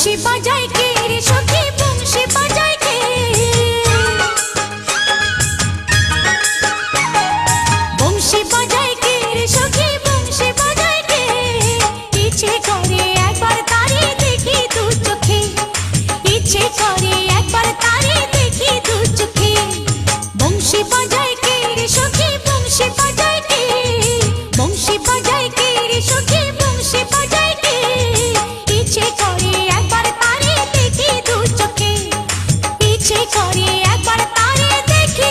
বংশী করে একবার তারে দেখি